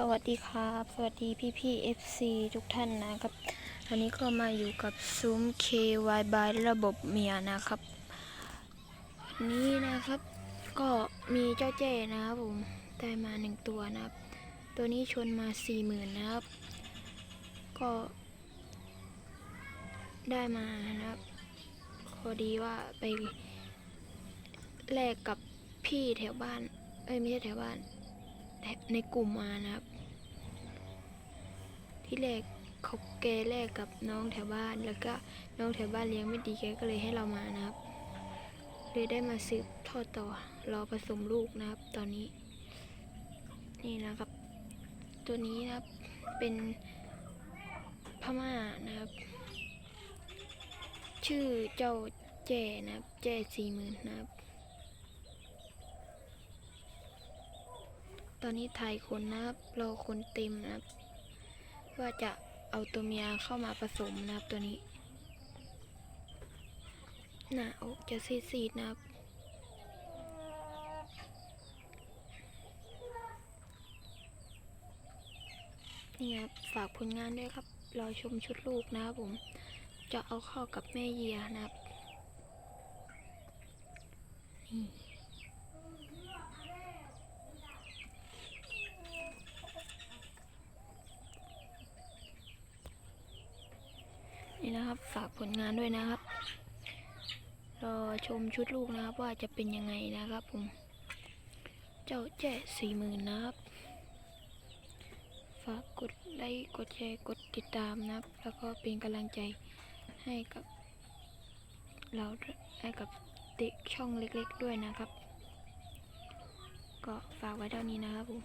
สวัสดีครับ สวัสดีพี่พี่ FC ทุกท่านนะครับอันนี้ก็มาอยู่กับซุ้ม KY by ระบบเมียนะครับนนี้นะครับ ก็มีเจ้าเจ้นะครับผมได้มาหนึ่งตัวนะครับ ตัวนี้ชนมาสี่หมื่นนะครับ ก็ได้มานะครับพอดีว่าไปแลกกับพี่แถวบ้าน เอ้ยไม่ใช่แถวบ้าน ในกลุ่มมานะครับ ที่แรกเขาแกแลกกับน้องแถวบ้าน แล้วก็น้องแถวบ้านเลี้ยงไม่ดีแกก็เลยให้เรามานะครับ เลยได้มาสืบทอดต่อรอผสมลูกนะครับ ตอนนี้ นี่นะครับ ตัวนี้นะครับเป็นพม่านะครับ ชื่อเจ้าแจนะครับแจสี่หมื่นนะครับ ต อนนี้ถ่ายคนนะครับรอคนเต็มนะครับ ว่าจะเอาตัวเมียเข้ามาผสมนะครับตัวนี้หน้าอกจะซีดๆนะครับนี่ครับฝากผลงานด้วยครับ รอชมชุดลูกนะครับผม จะเอาเข้ากับแม่เยียนะครับ นี่ นี่นะครับฝากผลงานด้วยนะครับ รอชมชุดลูกนะครับว่าจะเป็นยังไงนะครับผม เจ้าแจ้สี่หมื่นนะครับ ฝากกดไลค์กดแชร์กดติดตามนะครับ แล้วก็เป็นกำลังใจให้กับเราให้กับเด็กช่องเล็กๆด้วยนะครับ ก็ฝากไว้เท่านี้นะครับผม